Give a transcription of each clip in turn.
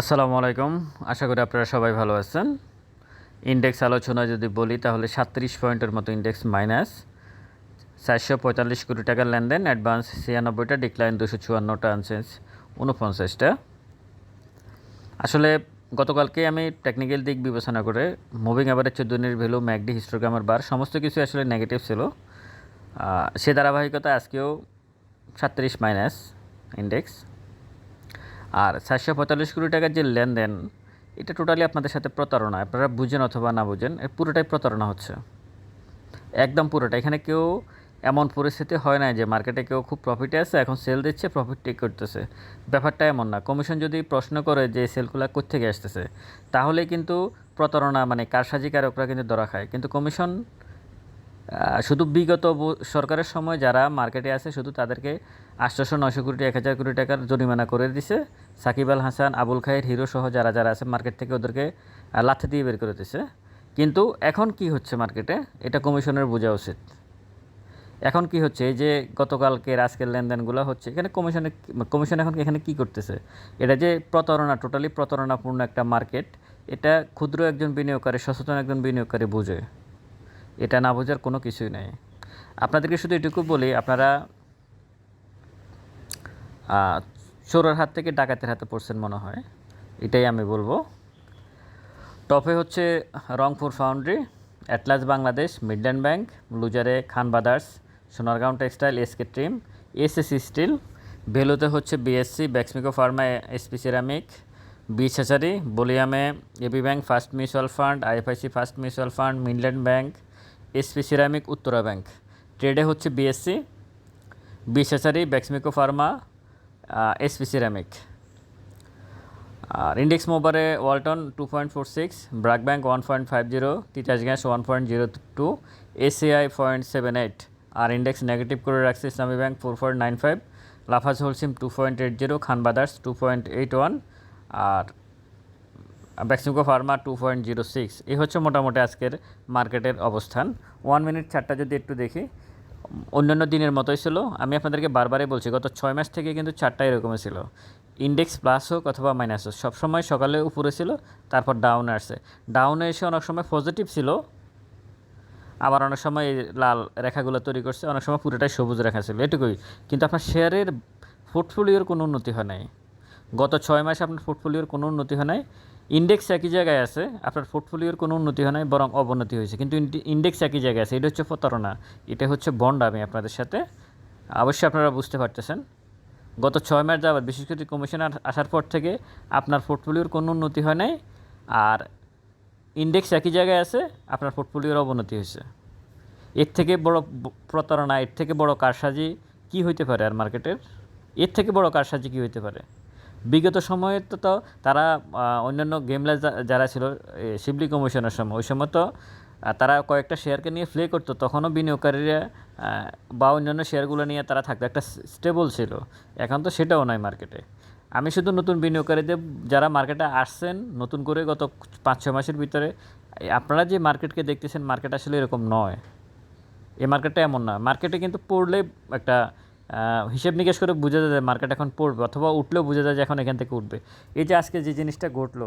আসসালামু আলাইকুম। আশা করি আপনারা সবাই ভালো আছেন। ইন্ডেক্স আলোচনা যদি বলি, তাহলে সাতত্রিশ পয়েন্টের মতো ইন্ডেক্স মাইনাস চারশো পঁয়তাল্লিশ কোটি টাকার লেনদেন, অ্যাডভান্স ছিয়ানব্বইটা, ডিক্লাইন দুশো চুয়ান্নটা আনসেন্স উনপঞ্চাশটা আসলে গতকালকে আমি টেকনিক্যাল দিক বিবেচনা করে, মুভিং অ্যাভারেজ চোদ্দ দিনের ভ্যালু, ম্যাকডি, হিস্টোগ্রামের বার, সমস্ত কিছু আসলে নেগেটিভ ছিল। সে ধারাবাহিকতা আজকেও সাতত্রিশ মাইনাস ইন্ডেক্স। আর চারশো পঁয়তাল্লিশ কোটি টাকার যে লেনদেন, এটা টোটালি আপনাদের সাথে প্রতারণা। আপনারা বুঝেন অথবা না বুঝেন, এ পুরোটাই প্রতারণা হচ্ছে। একদম পুরোটা এখানে কেউ এমন পরিস্থিতি হয় না যে মার্কেটে কেউ খুব প্রফিটে আছে, এখন সেল দিচ্ছে প্রফিট টেক করতেছে। ব্যাপারটা এমন না। কমিশন যদি প্রশ্ন করে যে সেলগুলো কোথেকে আসতেছে তাহলে কিন্তু প্রতারণা মানে কারসাজিকারকরা কিন্তু ধরা খায়। কিন্তু কমিশন শুধু বিগত সরকারের সময় যারা মার্কেটে আছে, শুধু তাদেরকে আটশোশো নশো কোটি এক হাজার কোটি টাকার জরিমানা করে দিছে। সাকিব আল হাসান, আবুল খায়ের হিরো সহ যারা যারা আছে মার্কেট থেকে ওদেরকে লাথি দিয়ে বের করে দিছে। কিন্তু এখন কি হচ্ছে মার্কেটে এটা কমিশনের বোঝা উচিত। এখন কি হচ্ছে? এই যে গতকালকের আজকের লেনদেনগুলো হচ্ছে, এখানে কমিশনে কমিশন এখন এখানে কি করতেছে? এটা যে প্রতারণা টোটালি প্রতারণাপূর্ণ একটা মার্কেট এটা ক্ষুদ্র একজন বিনিয়োগকারী, সচেতন একজন বিনিয়োগকারী বুঝে। এটা না বোঝার কোনো কিছুই নেই। আপনাদেরকে শুধু এটুকু বলি, আপনারা চোরের হাত থেকে ডাকাতের হাতে পড়ছেন মনে হয়। এটাই আমি বলব। টপে হচ্ছে Rangpur foundry, Atlas Bangladesh, Midland bank, লুজারে Khan brothers, Sonargaon textile SK trim, SSC steel, ভেলুতে হচ্ছে BSC, Beximco pharma, SP ceramic beach hatchery বলিয়ামে AB bank, first mutual fund, IFIC first mutual fund, Midland bank, SP ceramic, Uttara bank. ট্রেডে হচ্ছে BSC beach hatchery Beximco pharma SP ceramic আর index মোবারে Walton two point four six BRAC bank one point five zero Titas gas one point zero two ACI point seven eight আর index negative করে রাখছে Islami bank four point nine five Lafarge Holcim two point eight zero Khan brothers two point eight one আর Beximco pharma two point zero six এই হচ্ছে মোটামুটি আজকের মার্কেটের অবস্থান। One minute চারটা যদি একটু দেখি অন্যান্য দিনের মতোই ছিল। আমি আপনাদেরকে বারবারই বলছি, গত ছয় মাস থেকে কিন্তু চারটা এরকমই ছিল। ইন্ডেক্স প্লাস হোক অথবা মাইনাস হোক, সবসময় সকালে উপরে ছিল, তারপর ডাউনে আসছে। ডাউনে এসে অনেক সময় পজিটিভ ছিল, আবার অনেক সময় লাল রেখাগুলো তৈরি করছে, অনেক সময় পুরোটাই সবুজ রেখা ছিল, এটুকুই। কিন্তু আপনার শেয়ারের পোর্টফোলিওর কোনো উন্নতি হয় নাই। গত ছয় মাসে আপনার পোর্টফোলিওর কোনো উন্নতি হয় নাই। ইন্ডেক্স একই জায়গায় আছে, আপনার পোর্টফোলিওর কোনো উন্নতি হয় নাই, বরং অবনতি হয়েছে। কিন্তু ইন্ডেক্স একই জায়গায় আছে, এটা হচ্ছে প্রতারণা, এটা হচ্ছে বন্ড আমি আপনাদের সাথে অবশ্যই আপনারা বুঝতে পারতেছেন। গত ছয় মাস যাবার বিশেষ করে কমিশন আসার পর থেকে আপনার পোর্টফোলিওর কোনো উন্নতি হয় নাই, আর ইন্ডেক্স একই জায়গায় আছে, আপনার পোর্টফোলিওর অবনতি হয়েছে। এর থেকে বড় প্রতারণা, এর থেকে বড় কারসাজি কি হইতে পারে আর মার্কেটের এর থেকে বড় কারসাজি কি হইতে পারে? বিগত সময়ে তো তারা অন্যান্য গেমলা যারা ছিল শিবলি কমিশনের সময়, ওই সময় তো তারা কয়েকটা শেয়ারকে নিয়ে প্লে করতো, তখনও বিনিয়োগকারীরা বা অন্যান্য শেয়ারগুলো নিয়ে তারা থাকতো, একটা স্টেবল ছিল। এখন তো সেটাও নয় মার্কেটে আমি শুধু নতুন বিনিয়োগকারীদের, যারা মার্কেটে আসছেন, নতুন করে গত পাঁচ ছ মাসের ভিতরে আপনারা যে মার্কেটকে দেখতেছেন মার্কেট আসলে এরকম নয়। এই মার্কেটটা এমন না। মার্কেটে কিন্তু পড়লে একটা হিসেব নিকেশ করে বোঝা যায় মার্কেট এখন পড়বে অথবা উঠলেও বোঝা যায় যে এখন এখান থেকে উঠবে। এই যে আজকে যে জিনিসটা ঘটলো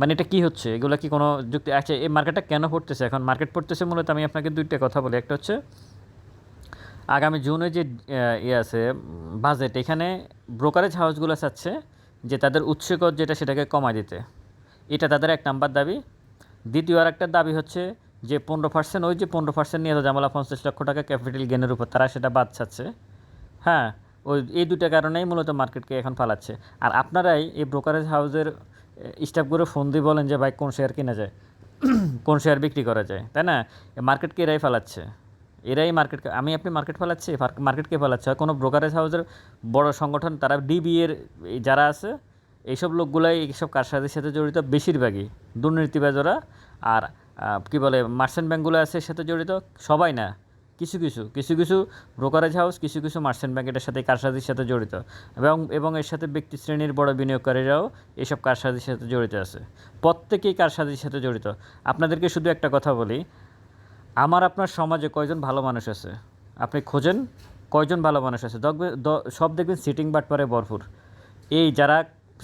মানে এটা কি হচ্ছে? এগুলো কি কোনো যুক্তি? আচ্ছা এই মার্কেটটা কেন পড়তেছে এখন? মার্কেট পড়তেছে মূলত আমি আপনাকে দুইটা কথা বলি। একটা হচ্ছে, আগামী জুনে যে ইয়ে আছে বাজেট এখানে ব্রোকারেজ হাউসগুলো চাচ্ছে যে তাদের উৎসকর যেটা সেটাকে কমায় দিতে। এটা তাদের এক নাম্বার দাবি। দ্বিতীয় আর একটা দাবি হচ্ছে যে পনেরো পার্সেন্ট ওই যে পনেরো পার্সেন্ট নিয়ে জামালা পঞ্চাশ লক্ষ টাকা ক্যাপিটাল গেনের উপর তারা সেটা বাদ চাচ্ছে হ্যাঁ ওই এই দুইটা কারণেই মূলত মার্কেটকে এখন ফালাচ্ছে। আর আপনারাই এই ব্রোকারেজ হাউসের স্টাফগুলো ফোন দিয়ে বলেন যে, ভাই, কোন শেয়ার কেনা যায়? কোন শেয়ার বিক্রি করা যায়? তাই না? মার্কেটকে এরাই ফালাচ্ছে। এরাই মার্কেট আমি আপনি মার্কেট ফেলাচ্ছি মার্কেটকে ফেলাচ্ছে। আর কোনো ব্রোকারেজ হাউসের বড় সংগঠন, তারা ডিবি এর যারা আছে, এইসব লোকগুলাই এইসব কারসাজির সাথে জড়িত বেশিরভাগই। দুর্নীতিবাজরা আর কি বলে মার্চেন্ট ব্যাঙ্কগুলো আছে সাথে জড়িত, সবাই না। কিছু কিছু কিছু কিছু ব্রোকারেজ হাউস কিছু কিছু মার্চেন্ট ব্যাংক এটার সাথে কারসাজির সাথে জড়িত। এবং এবং এর সাথে ব্যক্তি শ্রেণির বড় বিনিয়োগকারীরাও এইসব কারসাজির সাথে জড়িত আছে। প্রত্যেকেই কারসাজির সাথে জড়িত। আপনাদেরকে শুধু একটা কথা বলি, আমার, আপনার সমাজে কয়জন ভালো মানুষ আছে? আপনি খোঁজেন, কয়জন ভালো মানুষ আছে? দেখবে সব দেখবেন সিটিং বাট বাটপারে ভরপুর। এই যারা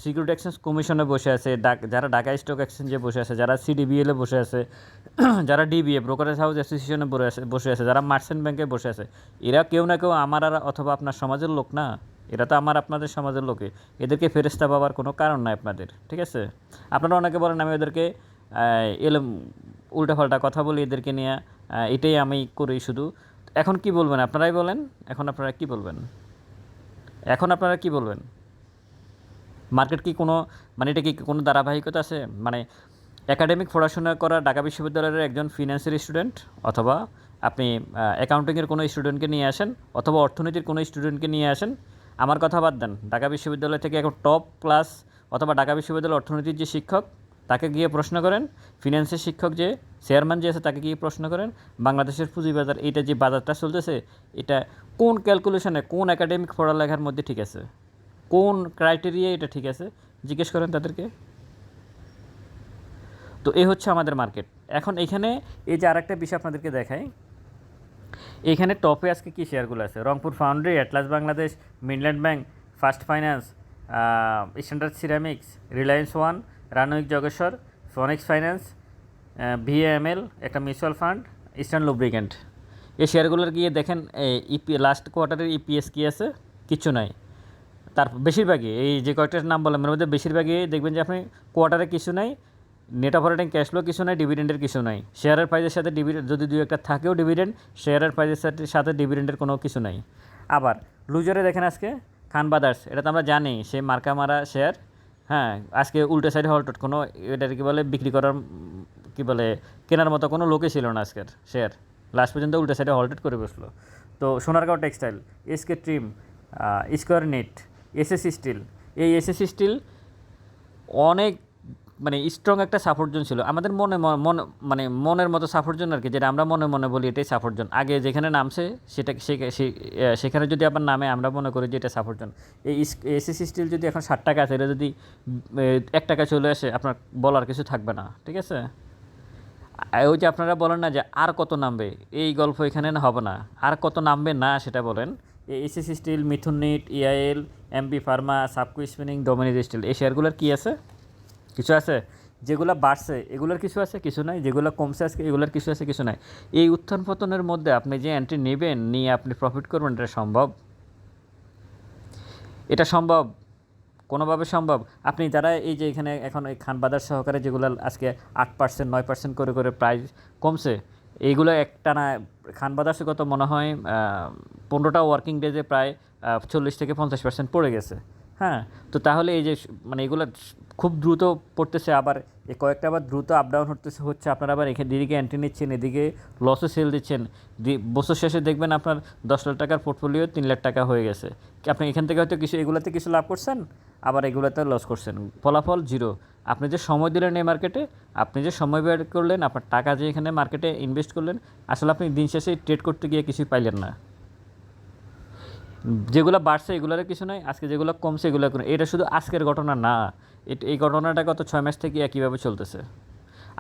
সিকিউরিটি এক্সচেঞ্জ কমিশনে বসে আছে যারা ঢাকা স্টক এক্সচেঞ্জে বসে আছে, যারা সিডিবিএলে বসে আছে, যারা ডিবিএ ব্রোকারেজ হাউস অ্যাসোসিয়েশনে বসে আছে বসে আছে, যারা মার্চেন্ট ব্যাংকে বসে আছে, এরা কেউ না কেউ আমার আর অথবা আপনার সমাজের লোক না। এরা তো আমার আপনাদের সমাজের লোকে। এদেরকে ফেরেস্তা পাওয়ার কোনো কারণ নাই আপনাদের, ঠিক আছে? আপনারা অনেকে বলেন, আমি ওদেরকে এলো উল্টাপাল্টা কথা বলি এদেরকে নিয়ে এটাই আমি করি শুধু। এখন কি বলবেন, আপনারাই বলেন? এখন আপনারা কি বলবেন? এখন আপনারা কি বলবেন? মার্কেট কি কোনো মানে এটা কি কোনো ধারাবাহিকতা আছে? মানে একাডেমিক পড়াশোনা করা ঢাকা বিশ্ববিদ্যালয়ের একজন ফিনান্সের স্টুডেন্ট অথবা আপনি অ্যাকাউন্টিংয়ের কোনো স্টুডেন্টকে নিয়ে আসেন অথবা অর্থনীতির কোনো স্টুডেন্টকে নিয়ে আসেন, আমার কথা বাদ দেন। ঢাকা বিশ্ববিদ্যালয় থেকে এখন টপ ক্লাস অথবা ঢাকা বিশ্ববিদ্যালয় অর্থনীতির যে শিক্ষক, তাকে গিয়ে প্রশ্ন করেন। ফিনান্সের শিক্ষক যে চেয়ারম্যান যে আছে, তাকে গিয়ে প্রশ্ন করেন। বাংলাদেশের পুঁজিবাজার, এইটা যে বাজারটা চলতেছে, এটা কোন ক্যালকুলেশনে কোন একাডেমিক পড়ালেখার মধ্যে ঠিক আছে? কোন ক্রাইটেরিয়া এটা ঠিক আছে? জিজ্ঞেস করেন তাদেরকে। তো এই হচ্ছে আমাদের মার্কেট এখন এখানে এই যে আরেকটা বিষয় আপনাদেরকে দেখাই। এখানে টপে আজকে কী শেয়ারগুলো আছে? Rangpur foundry Atlas Bangladesh Midland bank first finance standard ceramics Reliance one Renwick Jajneswar Phoenix finance VML একটা মিউচুয়াল ফান্ড ইস্টার্ন লুব্রিকেন্ট এই শেয়ারগুলোর গিয়ে দেখেন ইপি লাস্ট কোয়ার্টারের ইপিএস কী আছে? কিছু নাই। তার বেশিরভাগই, এই যে কয়েকটার নাম বললাম, এর মধ্যে বেশিরভাগই দেখবেন যে আপনি কোয়ার্টারে কিছু নাই নেট অপারেটিং ক্যাশ ফ্লো কিছু নাই ডিভিডেন্ডের কিছু নাই। শেয়ারের প্রাইজের সাথে ডিভিডেন্ড যদি দুই একটা থাকেও ডিভিডেন্ড শেয়ারের প্রাইজের সাথে সাথে ডিভিডেন্ডের কোনো কিছু নাই। আবার লুজারে দেখেন আজকে, খান বাদার্স এটা তো আমরা জানি, সে মার্কা মারা শেয়ার হ্যাঁ আজকে উল্টো সাইডে হল্টট কোনো এটার কি বলে, বিক্রি করার, কী বলে, কেনার মতো কোনো লোকই ছিল না আজকের শেয়ার লাস্ট পর্যন্ত উল্টো সাইডে হল্টেড করে বসল। তো Sonargaon textile SK trim square net SSC steel. এই এসএসসি স্টিল অনেক মানে স্ট্রং একটা সাপোর্ট জোন ছিল। আমাদের মনে মন মানে মনের মতো সাপোর্ট জোন আর কি, যেটা আমরা মনে মনে বলি এটাই সাপোর্ট জোন আগে যেখানে নামছে সেটা সেখানে যদি আবার নামে, আমরা মনে করি যে এটা সাপোর্ট জোন এই এসএসসি স্টিল যদি এখন ষাট টাকা আছে, এটা যদি এক টাকা চলে আসে, আপনার বলার কিছু থাকবে না, ঠিক আছে? ওই যে আপনারা বলেন না যে আর কত নামবে, এই গল্প এখানে হবে না। আর কত নামবে না সেটা বলেন। SSC steel, Mithun knit EIL MP pharma সাবকু spinning Dominage steel এই শেয়ারগুলোর কী আছে? কিছু আছে? যেগুলো বাড়ছে, এগুলোর কিছু আছে? কিছু নাই। যেগুলো কমছে আজকে, এগুলোর কিছু আছে, কিছু নাই। এই উত্থান পতনের মধ্যে আপনি যে এন্ট্রি নেবেন, নিয়ে আপনি প্রফিট করবেন, এটা সম্ভব? এটা সম্ভব? কোনোভাবে সম্ভব? আপনি যারা এই যে এখানে এখন এই খান বাজার সহকারে যেগুলো আজকে আট পার্সেন্ট নয় পার্সেন্ট করে করে প্রাইস কমছে এইগুলো একটানা খান বাজার কত মনে হয় পনেরোটা ওয়ার্কিং ডেজে প্রায় চল্লিশ থেকে পঞ্চাশ পার্সেন্ট পড়ে গেছে। হ্যাঁ তো তাহলে এই যে মানে এগুলো খুব দ্রুত পড়তেছে, আবার কয়েকটা আবার দ্রুত আপ ডাউন হতেছে, হচ্ছে আপনারা আবার এখানে এদিকে এন্ট্রি নিচ্ছেন, এদিকে লসও সেল দিচ্ছেন। বছর শেষে দেখবেন আপনার দশ লাখ টাকার পোর্টফোলিও তিন লাখ টাকা হয়ে গেছে। আপনি এখান থেকে হয়তো কিছু, এগুলোতে কিছু লাভ করছেন, আবার এগুলোতে লস করছেন। ফলাফল জিরো আপনি যে সময় দিলেন এই মার্কেটে, আপনি যে সময় বের করলেন, আপনার টাকা যে এখানে মার্কেটে ইনভেস্ট করলেন, আসলে আপনি দিন শেষে ট্রেড করতে গিয়ে কিছুই পাইলেন না। যেগুলো বাড়ছে এগুলোর কিছু নয় আজকে যেগুলো কমছে এগুলো এটা শুধু আজকের ঘটনা না এই ঘটনাটা গত ছয় মাস থেকে একইভাবে চলতেছে।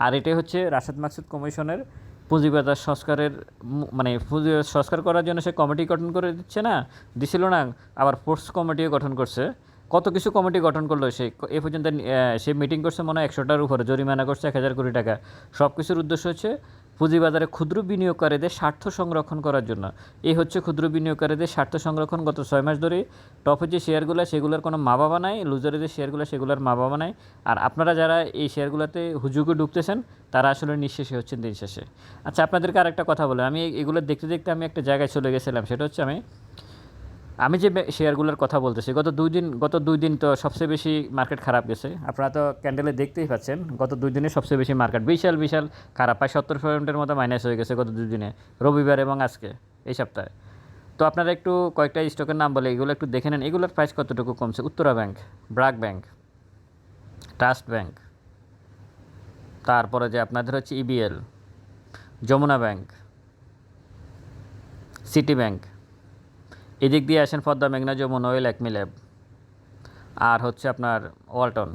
আর এটাই হচ্ছে রাশেদ মাকসুদ কমিশনের পুঁজিবাজার সংস্কারের মানে পুঁজি সংস্কার করার জন্য সে কমিটি গঠন করে দিচ্ছে না, দিছিল না, আবার ফোর্স কমিটিও গঠন করছে। কত কিছু কমিটি গঠন করল? সে এ পর্যন্ত সে মিটিং করছে মনে হয় একশোটার উপরে, জরিমানা করছে এক হাজার কোটি টাকা। সব কিছুর উদ্দেশ্য হচ্ছে পুঁজিবাজারে ক্ষুদ্র বিনিয়োগকারীদের স্বার্থ সংরক্ষণ করার জন্য। এই হচ্ছে ক্ষুদ্র বিনিয়োগকারীদের স্বার্থ সংরক্ষণ গত ছয় মাস ধরে টপে যে শেয়ারগুলো, সেগুলোর কোনো মা বাবা নাই লুজারের যে শেয়ারগুলো, সেগুলোর মা বাবা নাই। আর আপনারা যারা এই শেয়ারগুলোতে হুজুগে ঢুকতেছেন, তারা আসলে নিঃশেষে হচ্ছেন দিন শেষে। আচ্ছা আপনাদেরকে আরেকটা কথা বলে। আমি এগুলো দেখতে দেখতে আমি একটা জায়গায় চলে গেছিলাম। সেটা হচ্ছে আমি আমি যে শেয়ারগুলোর কথা বলতেছি, গত দুই দিন গত দুই দিন তো সবচেয়ে বেশি মার্কেট খারাপ গেছে। আপনারা তো ক্যান্ডেলে দেখতেই পাচ্ছেন, গত দুই দিনে সবচেয়ে বেশি মার্কেট বিশাল বিশাল খারাপ, প্রায় সত্তর পয়েন্টের মতো মাইনাস হয়ে গেছে গত দুই দিনে, রবিবার এবং আজকে, এই সপ্তাহে। তো আপনারা একটু কয়েকটা স্টকের নাম বলে, এগুলো একটু দেখে নেন, এগুলোর প্রাইস কতটুকু কমছে? Uttara bank BRAC bank trust bank তারপরে যে আপনাদের হচ্ছে EBL Jamuna bank city bank এদিক দিয়ে আসেন পদ্মা মেঘনা যমুন ওয়েল একমি ল্যাব আর হচ্ছে আপনার ওয়ালটন,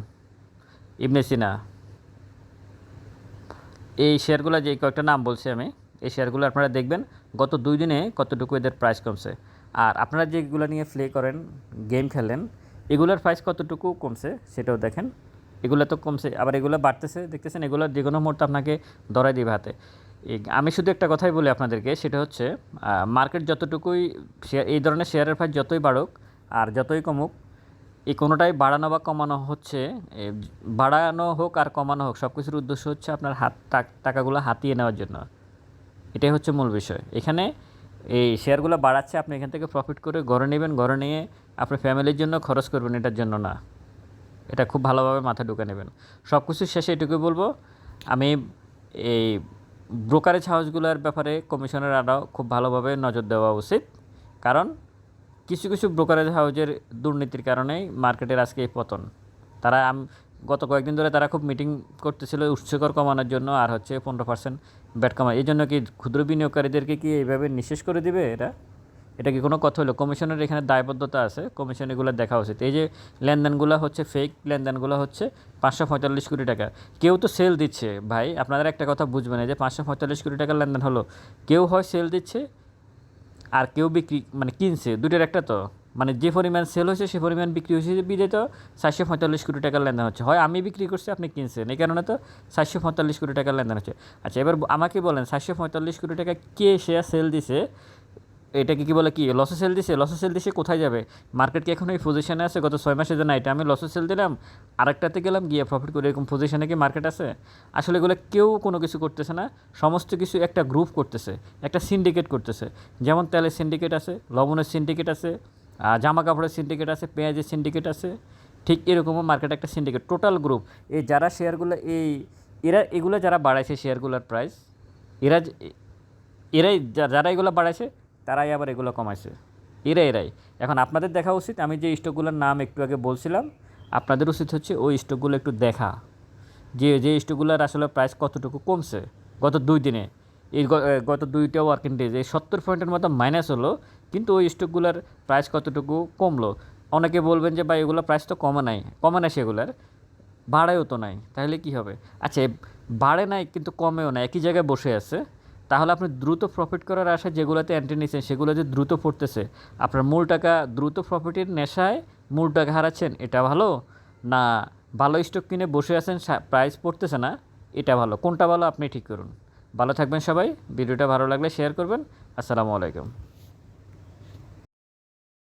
ইবনে সিনা। এই শেয়ারগুলো যে কয়েকটা নাম বলছি আমি, এই শেয়ারগুলো আপনারা দেখবেন গত দুই দিনে কতটুকু এদের প্রাইস কমছে। আর আপনারা যেগুলো নিয়ে প্লে করেন গেম খেলেন, এগুলোর প্রাইস কতটুকু কমছে সেটাও দেখেন। এগুলো তো কমছে, আবার এগুলো বাড়তেছে, দেখতেছেন এগুলো যে কোনো মুহূর্তে আপনাকে ধরাই দিবে হাতে। আমি শুধু একটা কথাই বলি আপনাদেরকে, সেটা হচ্ছে মার্কেট যতটুকুই শেয়ার এই ধরনের শেয়ারের প্রাইস যতই বাড়ুক আর যতই কমুক, এই কোনোটাই বাড়ানো বা কমানো হচ্ছে বাড়ানো হোক আর কমানো হোক সব কিছুর উদ্দেশ্য হচ্ছে আপনার হাত টাকাগুলো হাতিয়ে নেওয়ার জন্য। এটাই হচ্ছে মূল বিষয়। এখানে এই শেয়ারগুলো বাড়াচ্ছে, আপনি এখান থেকে প্রফিট করে ঘরে নেবেন ঘরে নিয়ে আপনার ফ্যামিলির জন্য খরচ করবেন এটার জন্য না। এটা খুব ভালোভাবে মাথা ঢুকে নেবেন। সব কিছু শেষে এটুকুই বলব, আমি এই ব্রোকারেজ হাউসগুলোর ব্যাপারে কমিশনের আরও খুব ভালোভাবে নজর দেওয়া উচিত। কারণ কিছু কিছু ব্রোকারেজ হাউজের দুর্নীতির কারণেই মার্কেটের আজকে এই পতন। তারা গত কয়েকদিন ধরে তারা খুব মিটিং করতেছিল উৎসকর কমানোর জন্য আর হচ্ছে পনেরো পার্সেন্ট ব্যাট কমা। এই জন্য কি ক্ষুদ্র বিনিয়োগকারীদেরকে কি এইভাবে নিঃশেষ করে দিবে এটা এটা কি কোনো কথা হলো? কমিশনের এখানে দায়বদ্ধতা আছে, কমিশন এগুলো দেখা উচিত। এই যে লেনদেনগুলো হচ্ছে ফেক লেনদেনগুলো হচ্ছে পাঁচশো পঁয়তাল্লিশ কোটি টাকা। কেউ তো সেল দিচ্ছে, ভাই আপনাদের একটা কথা বুঝবেন যে পাঁচশো পঁয়তাল্লিশ কোটি টাকার লেনদেন হলো, কেউ হয় সেল দিচ্ছে আর কেউ বিক্রি মানে কিনছে দুটোর একটা তো। মানে যে পরিমাণ সেল হয়েছে, সে পরিমাণ বিক্রি হয়েছে বিদে তো চারশো পঁয়তাল্লিশ কোটি টাকার লেনদেন হচ্ছে। হয় আমি বিক্রি করছি, আপনি কিনছেন, এই কারণে তো চারশো পঁয়তাল্লিশ কোটি টাকার লেনদেন হচ্ছে। আচ্ছা এবার আমাকে বলেন, চারশো পঁয়তাল্লিশ কোটি টাকা কে শেয়ার সেল দিছে? এটাকে কি বলে কি? লসে সেল দিছে? লসে সেল দিছে কোথায় যাবে? মার্কেট কি এখন এই পজিশনে আছে? গত ছয় মাসে যে না, এটা আমি লসে সেল দিলাম, আরেকটাতে গেলাম, গিয়ে প্রফিট করে এরকম পজিশনে কি মার্কেট আছে? আসলে এগুলো কেউ কোনো কিছু করতেছে না, সমস্ত কিছু একটা গ্রুপ করতেছে, একটা সিন্ডিকেট করতেছে। যেমন তেলের সিন্ডিকেট আছে, লবণের সিন্ডিকেট আছে জামা কাপড়ের সিন্ডিকেট আছে, পেঁয়াজের সিন্ডিকেট আছে, ঠিক এরকমও মার্কেট একটা সিন্ডিকেট টোটাল গ্রুপ এই যারা শেয়ারগুলো এই, এরা, এগুলো যারা বাড়াইছে শেয়ারগুলোর প্রাইস এরা এরাই যারা এগুলো বাড়াইছে তারাই আবার এগুলো কমাইছে। এরা এরাই এখন আপনাদের দেখা উচিত, আমি যে স্টকগুলোর নাম একটু আগে বলছিলাম, আপনাদের উচিত হচ্ছে ওই স্টকগুলো একটু দেখা। যে যে স্টকগুলোর আসলে প্রাইস কতটুকু কমছে, গত দুই দিনে। এই গত দুইটা ওয়ার্কিং ডেজ এই সত্তর পয়েন্টের মতো মাইনাস হলো, কিন্তু ওই স্টকগুলোর প্রাইস কতটুকু কমলো? অনেকে বলবেন যে, ভাই, এগুলো প্রাইস তো কমে নাই, কমে না সেগুলোর। বাড়েও তো নাই, তাহলে কি হবে? আচ্ছা বাড়ে নাই, কিন্তু কমেও না একই জায়গায় বসে আছে। তাহলে আপনি দ্রুত প্রফিট করার আশায় যেগুলোতে এন্ট্রি নিয়েছেন সেগুলো যে দ্রুত পড়তেছে আপনার মূল টাকা দ্রুত প্রফিটের নেশায় মূল টাকা হারাচ্ছেন, এটা ভালো? না, ভালো স্টক কিনে বসে আছেন প্রাইস পড়তেছে না, এটা ভালো। কোনটা ভালো আপনি ঠিক করুন। ভালো থাকবেন সবাই, ভিডিওটা ভালো লাগলে শেয়ার করবেন। আসসালামু আলাইকুম।